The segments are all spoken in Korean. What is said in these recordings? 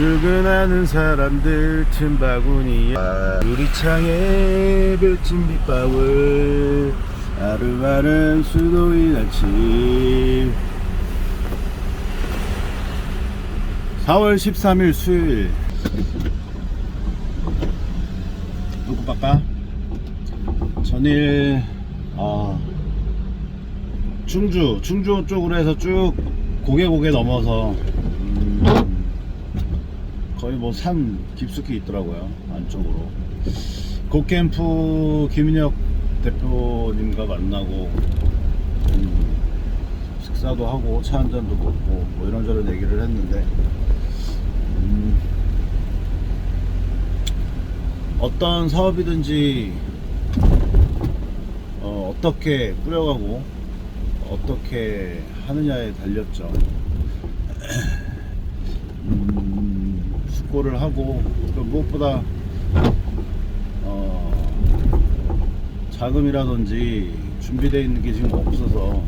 출근하는 사람들 틈바구니에 유리창에 펼친 빛방울. 아름아름 수도인 아침 4월 13일 수요일. 누구 바까? 전일 어, 충주 충주 쪽으로 해서 쭉 고개 고개 넘어서. 음, 거의 뭐 산 깊숙이 있더라고요 안쪽으로 고캠프 김인혁 대표님과 만나고 음, 식사도 하고 차 한 잔도 먹고 뭐 이런저런 얘기를 했는데 음, 어떤 사업이든지 어, 어떻게 뿌려가고 어떻게 하느냐에 달렸죠. 음, 숙고를 하고 또 무엇보다 어, 자금이라든지 준비되어 있는 게 지금 없어서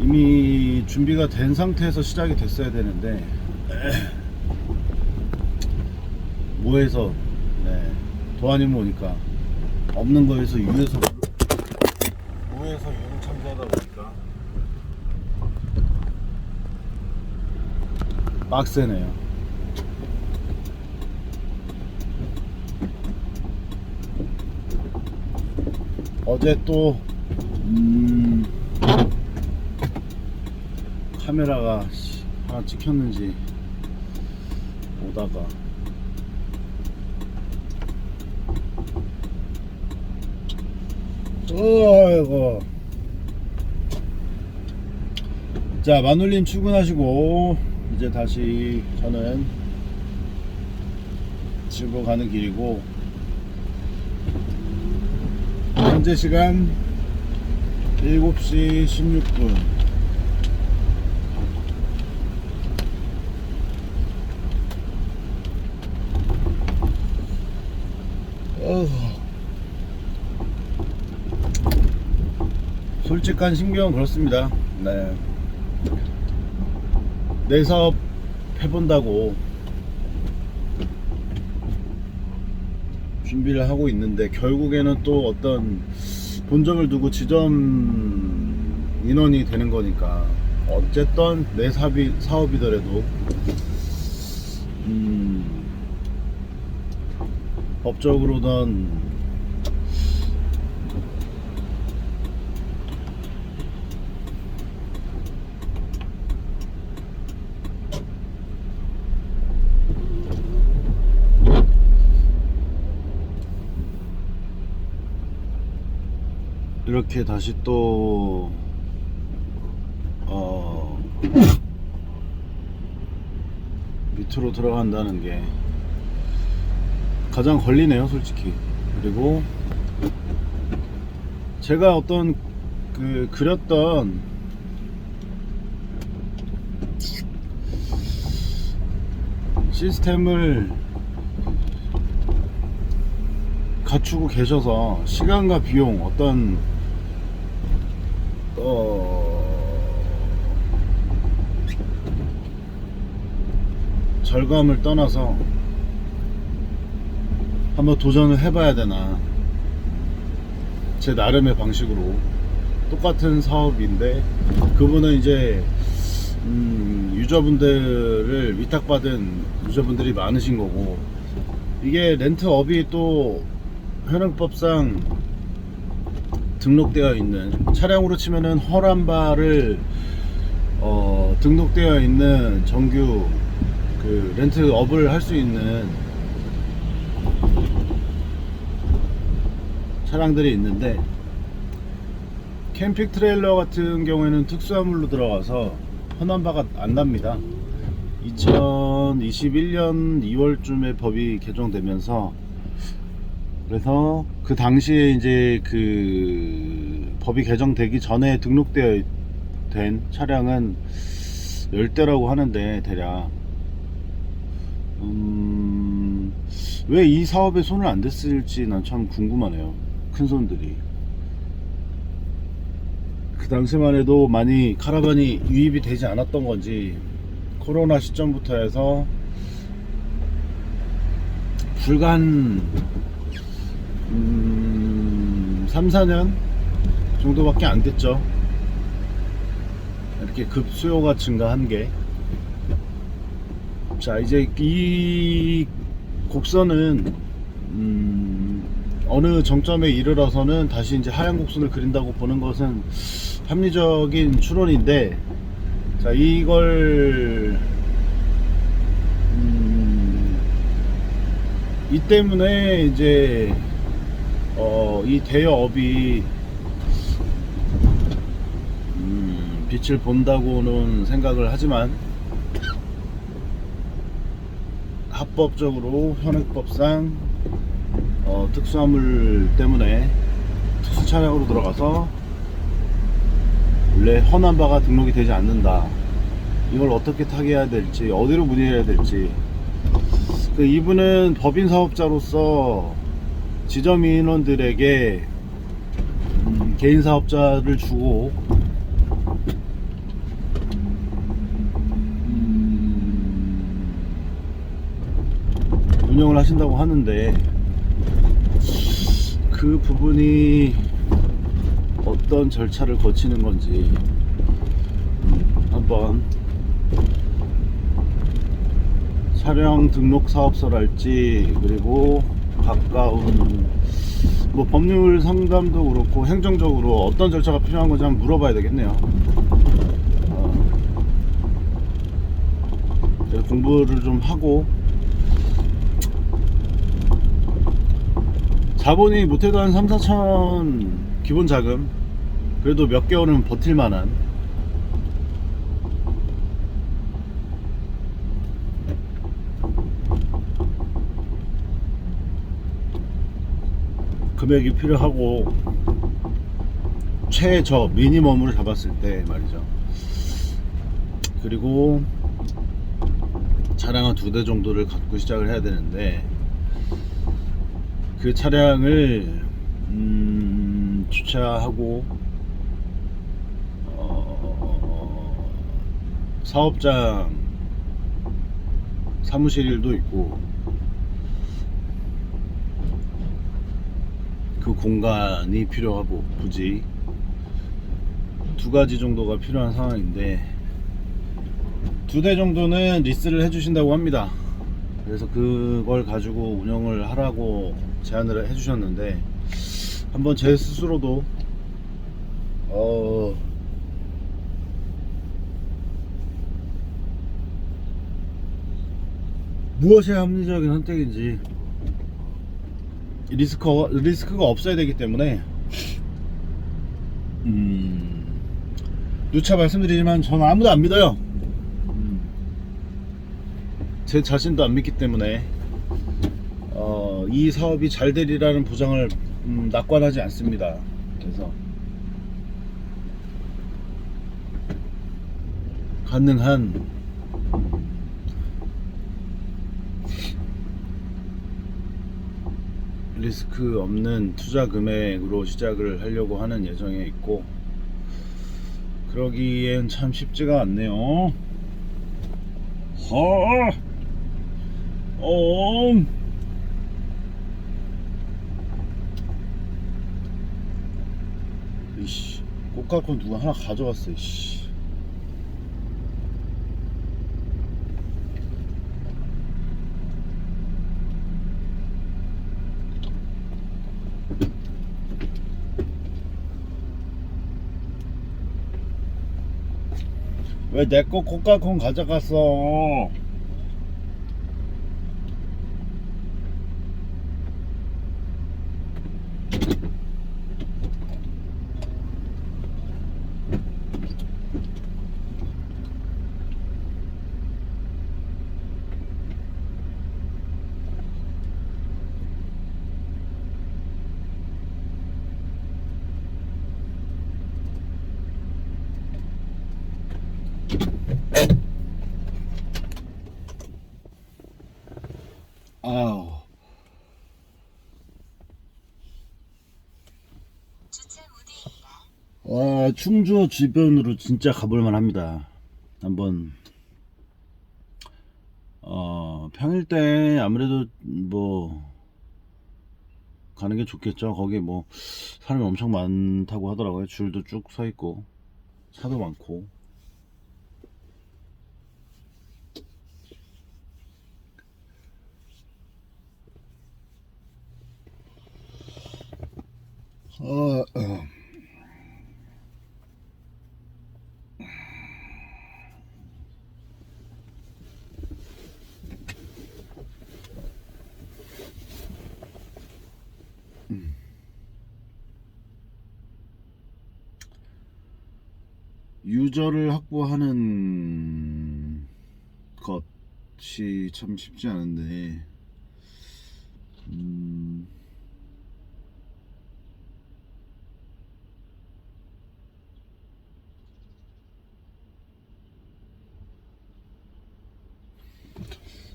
이미 준비가 된 상태에서 시작이 됐어야 되는데 뭐해서 네, 도안이 모니까 없는 거에서 유에서 무에서 유를 참조하다 보니까 빡세네요. 어제 또 음, 카메라가 씨, 하나 찍혔는지 오다가. 어이구. 자 마눌님 출근하시고 이제 다시 저는 집으로 가는 길이고 현재 시간 7시 16분 어휴. 솔직한 신경은 그렇습니다. 네. 내 사업 해본다고 준비를 하고 있는데 결국에는 또 어떤 본점을 두고 지점 인원이 되는 거니까 어쨌든 내 사업이, 사업이더라도 음, 법적으로는 이렇게 다시 또 어, 밑으로 들어간다는 게 가장 걸리네요, 솔직히. 그리고 제가 어떤 그 그렸던 시스템을 갖추고 계셔서 시간과 비용 어떤 어. 절감을 떠나서 한번 도전을 해봐야 되나. 제 나름의 방식으로. 똑같은 사업인데 그분은 이제 음, 유저분들을 위탁받은 유저분들이 많으신 거고. 이게 렌트업이 또 현행법상 등록되어 있는 차량으로 치면은 허람바를 어, 등록되어 있는 정규 그 렌트 업을 할 수 있는 차량들이 있는데 캠핑 트레일러 같은 경우에는 특수화물로 들어가서 현안바가 안 납니다. 2021년 2월쯤에 법이 개정되면서 그래서 그 당시에 이제 그 법이 개정되기 전에 등록되어 된 차량은 열대라고 하는데 대략 음, 왜 이 사업에 손을 안 댔을지 난 참 궁금하네요. 큰 손들이. 그 당시만 해도 많이 카라반이 유입이 되지 않았던 건지 코로나 시점부터 해서 한 음, 3, 4년 정도밖에 안 됐죠. 이렇게 급 수요가 증가한 게. 자, 이제 이 곡선은 음, 어느 정점에 이르러서는 다시 이제 하얀 곡선을 그린다고 보는 것은 합리적인 추론인데, 자, 이걸 음, 이 때문에 이제 어, 이 대여업이 음, 빛을 본다고는 생각을 하지만 합법적으로 현행법상 어, 특수화물 때문에 특수 차량으로 들어가서 원래 헌한 바가 등록이 되지 않는다. 이걸 어떻게 타개해야 될지 어디로 문의해야 될지 그 이분은 법인 사업자로서 지점 인원들에게 음, 개인 사업자를 주고 음, 운영을 하신다고 하는데 그 부분이 어떤 절차를 거치는 건지 한번 차량 등록 사업소랄지 그리고 가까운 뭐 법률 상담도 그렇고 행정적으로 어떤 절차가 필요한 건지 한번 물어봐야 되겠네요. 어, 공부를 좀 하고 자본이 못해도 한 3, 4천 기본 자금 그래도 몇 개월은 버틸 만한 금액이 필요하고 최저 미니멈으로 잡았을 때 말이죠. 그리고 차량은 두대 정도를 갖고 시작을 해야 되는데 그 차량을 음, 주차하고 어, 사업장 사무실도 있고 그 공간이 필요하고 굳이 두 가지 정도가 필요한 상황인데 두 대 정도는 리스를 해주신다고 합니다. 그래서 그걸 가지고 운영을 하라고 제안을 해주셨는데 한번 제 스스로도 어 무엇이 합리적인 선택인지 리스크가, 리스크가 없어야 되기 때문에 음, 누차 말씀드리지만 저는 아무도 안 믿어요. 음, 제 자신도 안 믿기 때문에 어, 이 사업이 잘 되리라는 보장을 음, 낙관하지 않습니다. 그래서 가능한 리스크 없는 투자 금액으로 시작을 하려고 하는 예정에 있고 그러기엔 참 쉽지가 않네요. 허, 어, 이씨, 꽃갈콘 누가 하나 가져갔어, 이씨. 왜 내거 꽃갈콘 가져갔어? 아우. 와 충주 주변으로 진짜 가볼만 합니다. 한번 어, 평일 때 아무래도 뭐 가는 게 좋겠죠. 거기 뭐 사람이 엄청 많다고 하더라고요. 줄도 쭉 서 있고 차도 많고. 어, 어. 유저를 확보하는 것이 참 쉽지 않은데, 음,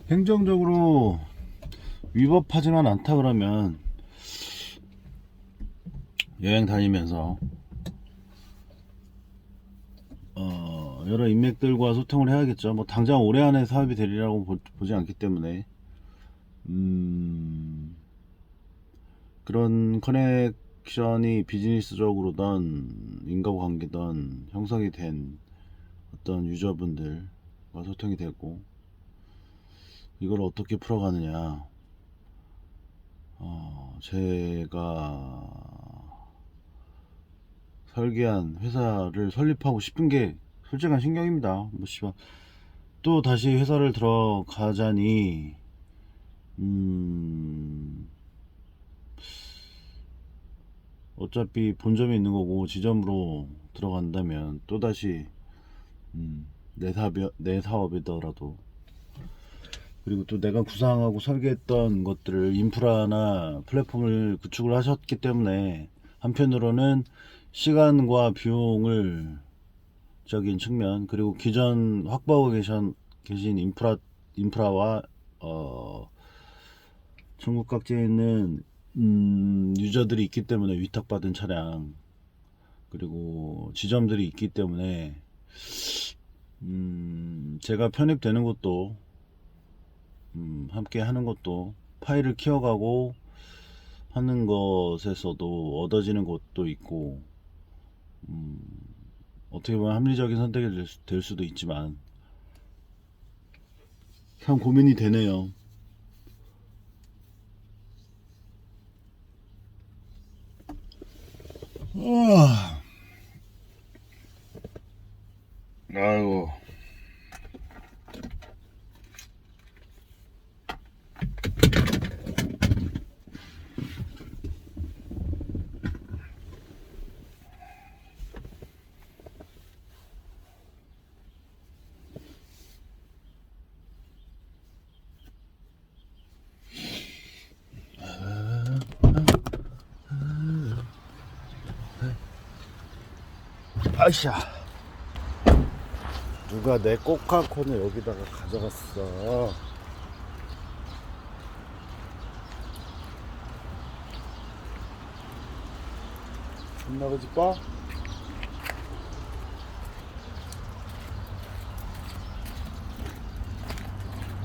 행정적으로 위법하지만 않다 그러면 여행 다니면서 어, 여러 인맥들과 소통을 해야겠죠. 뭐 당장 올해 안에 사업이 되리라고 보, 보지 않기 때문에 음, 그런 커넥션이 비즈니스적으로든 인과관계든 형성이 된 어떤 유저분들과 소통이 되고 이걸 어떻게 풀어가느냐 어, 제가 설계한 회사를 설립하고 싶은 게 솔직한 신경입니다. 뭐 씨발 또 다시 회사를 들어가자니 음 어차피 본점에 있는 거고 지점으로 들어간다면 또 다시 음, 내 사업 내 사업이더라도 그리고 또 내가 구상하고 설계했던 것들을 인프라나 플랫폼을 구축을 하셨기 때문에 한편으로는 시간과 비용을 적인 측면 그리고 기존 확보하고 계신, 계신 인프라 인프라와 어 전국 각지에 있는 음, 유저들이 있기 때문에 위탁받은 차량 그리고 지점들이 있기 때문에 음, 제가 편입되는 것도 음, 함께 하는 것도 파일을 키워가고 하는 것에서도 얻어지는 것도 있고 음, 어떻게 보면 합리적인 선택이 될, 수도 있지만 참 고민이 되네요. 아, 아이고. 아이샤. 누가 내 코카콘을 여기다가 가져갔어. 존나가지 빠?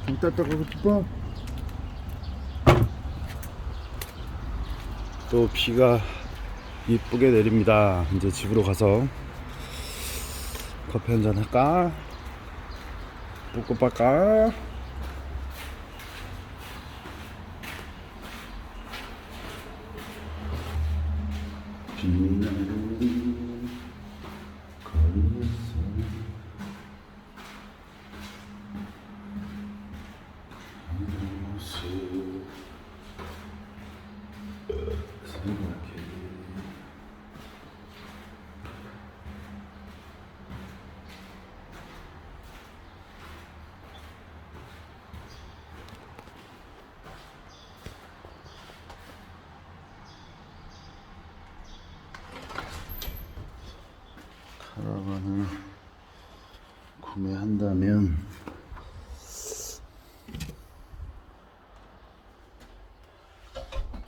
좀 따뜻하고 빠? 또 비가 이쁘게 내립니다. 이제 집으로 가서 커피 한 잔 할까? 붓고 빨까? 빛나는 걸렸어 하는 모습 생각해 카라반을 구매한다면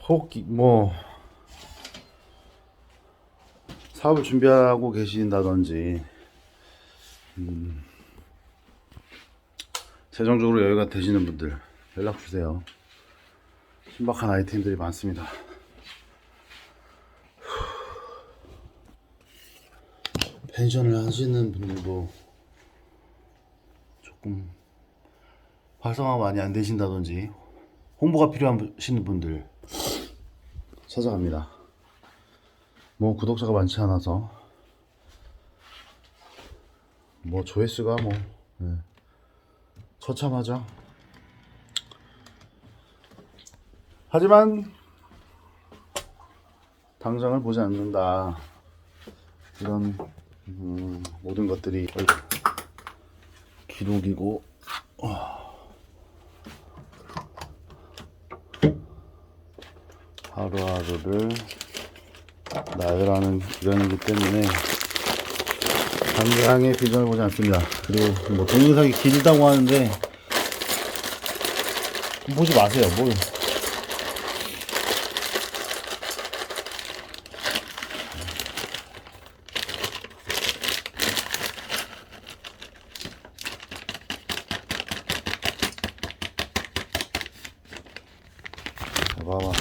혹뭐 사업을 준비하고 계신다든지 음, 재정적으로 여유가 되시는 분들 연락 주세요. 신박한 아이템들이 많습니다. 펜션을 하시는 분들도 조금 활성화 많이 안 되신다든지 홍보가 필요하신 분들 찾아갑니다. 뭐 구독자가 많지 않아서 뭐 조회수가 뭐 예, 처참하죠. 하지만 당장을 보지 않는다. 이런 음, 모든 것들이 기록이고 하루하루를 나열하는 기간이기 때문에 당장의 비전을 보지 않습니다. 그리고 뭐 동영상이 길다고 하는데 보지 마세요. 뭘 봐봐.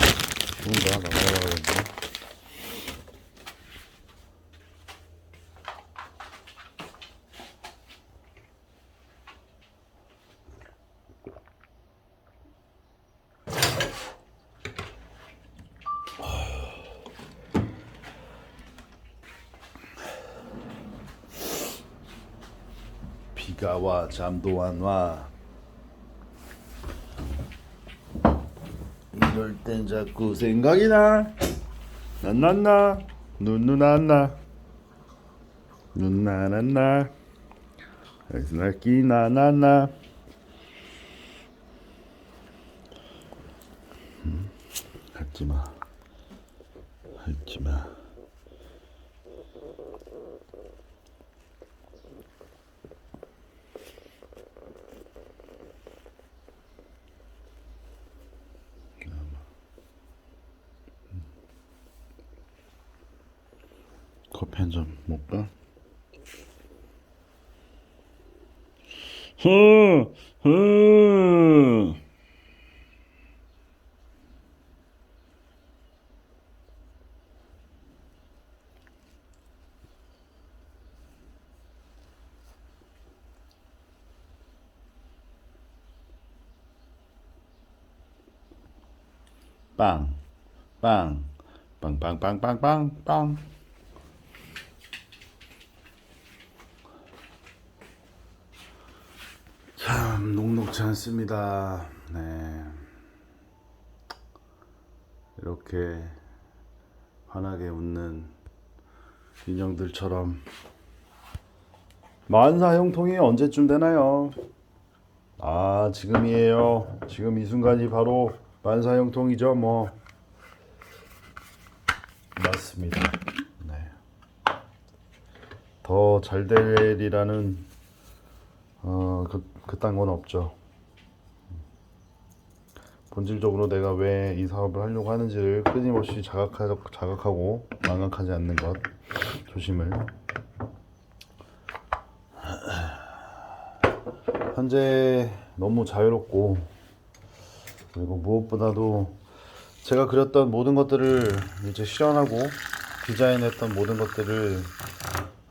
좋은데? 나 먹어봐야겠네. 비가 와 잠도 안 와. 이럴 땐 자꾸 생각이 나. 난난나 눈누난나 눈나난나 날기 나나나 음, 하지마 하지마 커피 한 잔 먹까? 빵, 빵, 빵, 빵, 빵, 빵, 빵. 참 녹록지 않습니다. 네. 이렇게 환하게 웃는 인형들처럼 만사 형통이 언제쯤 되나요? 아 지금이에요. 지금 이 순간이 바로 만사 형통이죠. 뭐 맞습니다. 네. 더잘될 일이라는 어, 그, 그딴 건 없죠. 본질적으로 내가 왜 이 사업을 하려고 하는지를 끊임없이 자각하, 자각하고 망각하지 않는 것. 조심을. 현재 너무 자유롭고, 그리고 무엇보다도 제가 그렸던 모든 것들을 이제 실현하고, 디자인했던 모든 것들을,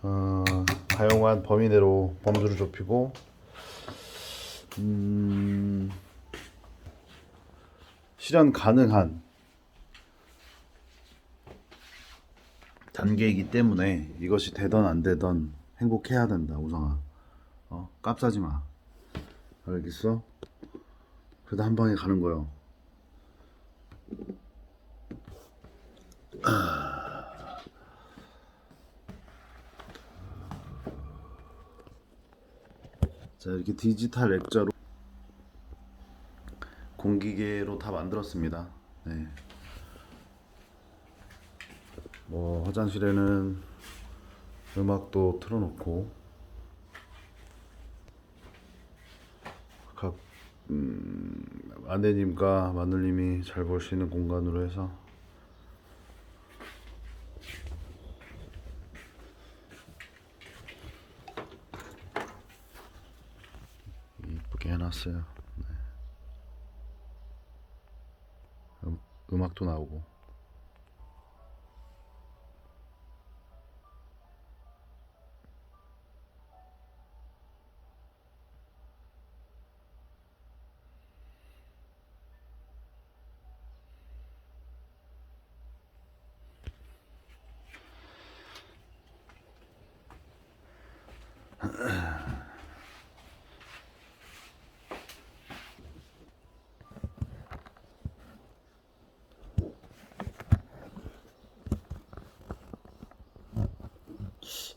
어, 다양한 범위 내로 범주를 좁히고 음, 실현 가능한 단계이기 때문에 이것이 되던 안 되던 행복해야 된다 우성아. 어 깝싸지 마. 알겠어? 그래도 한 방에 가는 거요. 자 이렇게 디지털 액자로 공기계로 다 만들었습니다. 네. 뭐 화장실에는 음악도 틀어놓고 각 음, 아내님과 마누님이 잘 볼 수 있는 공간으로 해서 이쁘게 해놨어요. 음악도 나오고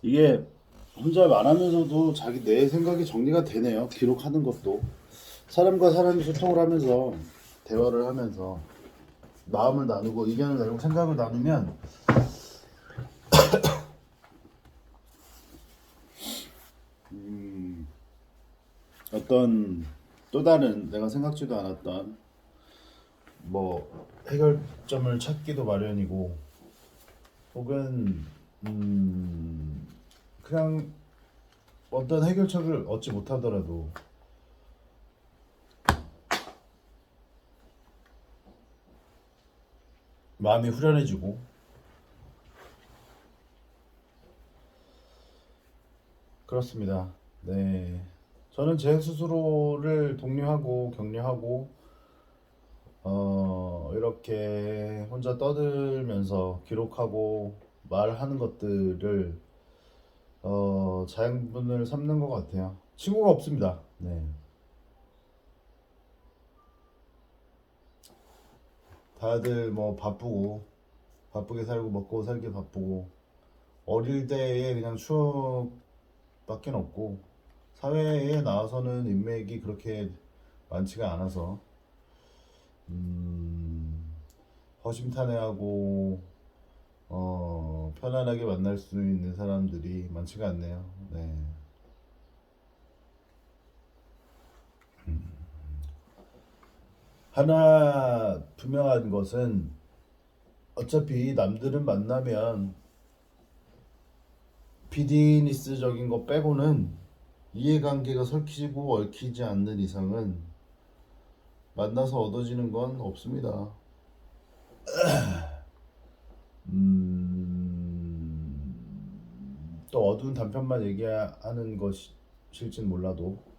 이게 혼자 말하면서도 자기 내 생각이 정리가 되네요. 기록하는 것도 사람과 사람이 소통을 하면서 대화를 하면서 마음을 나누고 의견을 나누고 생각을 나누면 음, 어떤 또 다른 내가 생각지도 않았던 뭐 해결점을 찾기도 마련이고 혹은 음 그냥 어떤 해결책을 얻지 못하더라도 마음이 후련해지고 그렇습니다. 네. 저는 제 스스로를 독려하고 격려하고 어, 이렇게 혼자 떠들면서 기록하고 말하는 것들을 어, 자양분을 삼는 것 같아요. 친구가 없습니다. 네. 다들 뭐 바쁘고 바쁘게 살고 먹고 살기 바쁘고 어릴 때의 그냥 추억밖에 없고 사회에 나와서는 인맥이 그렇게 많지가 않아서 음, 허심탄회하고 어, 편안하게 만날 수 있는 사람들이 많지가 않네요. 네. 음. 하나 분명한 것은 어차피 남들은 만나면 비즈니스적인 거 빼고는 이해관계가 설키고 얽히지 않는 이상은 만나서 얻어지는 건 없습니다. 음, 또 어두운 단편만 얘기하는 것일진 몰라도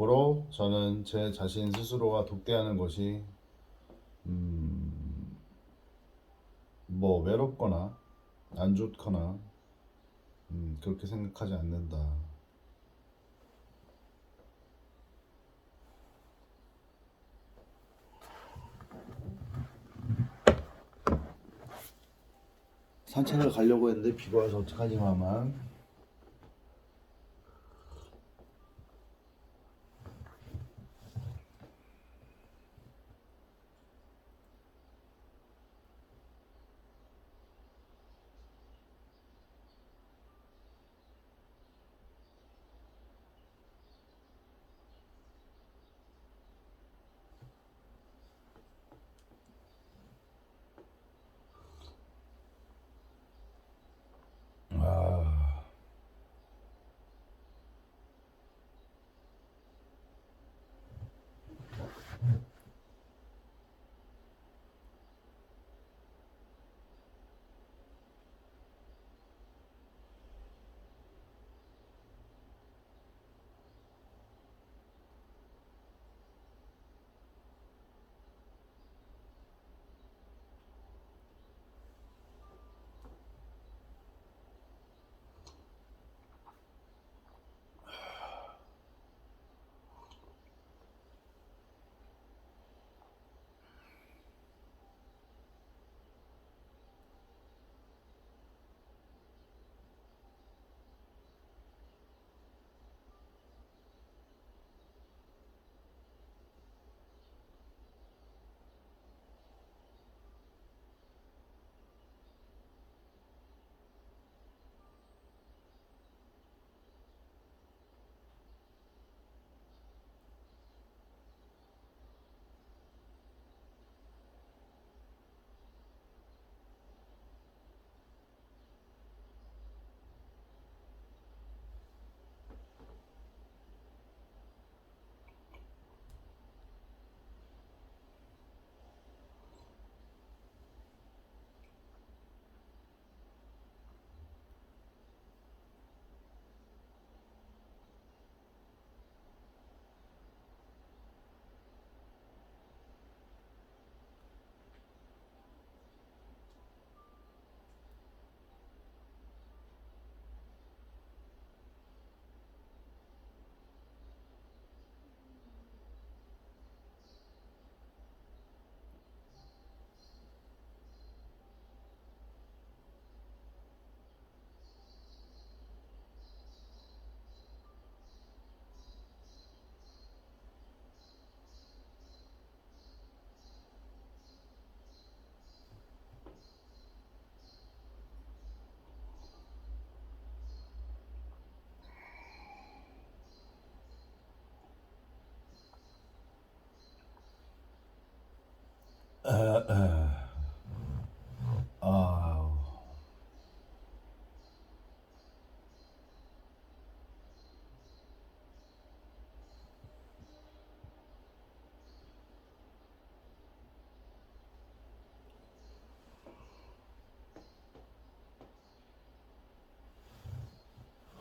고로 저는 제 자신 스스로와 독대하는 것이 음, 뭐 외롭거나 안 좋거나 음, 그렇게 생각하지 않는다. 산책을 가려고 했는데 비가 와서 어떡하지 마만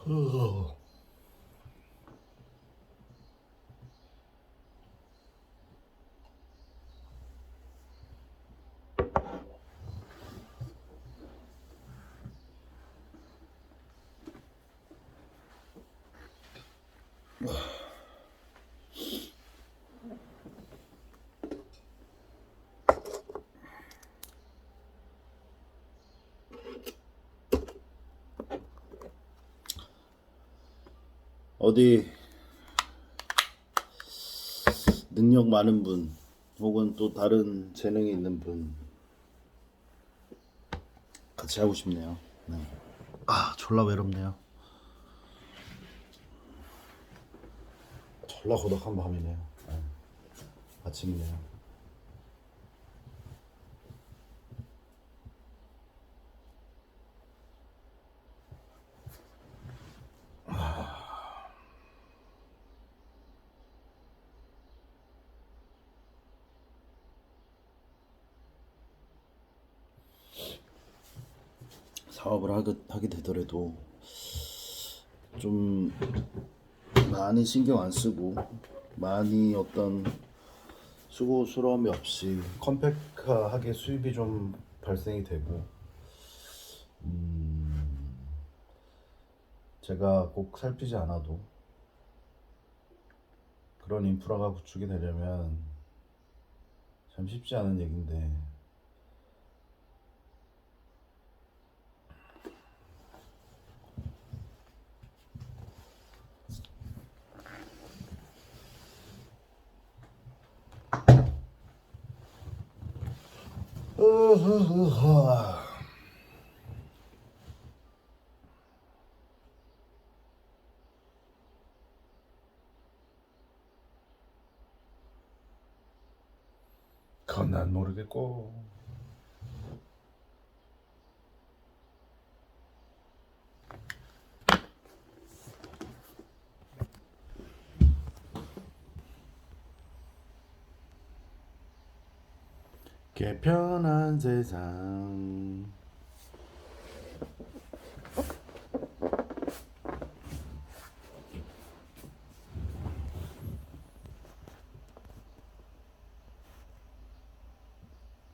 어 디 능력 많은 분 혹은 또 다른 재능이 있는 분 같이 하고 싶네요. 네. 아 졸라 외롭네요. 졸라 고독한 밤이네요. 네. 아침이네요. 사업을 하게, 되더라도 좀 많이 신경 안 쓰고 많이 어떤 수고스러움이 없이 컴팩트하게 수입이 좀 발생이 되고 음, 제가 꼭 살피지 않아도 그런 인프라가 구축이 되려면 참 쉽지 않은 얘기인데 으흐흐흐. 그건 난 모르겠고 개편한 세상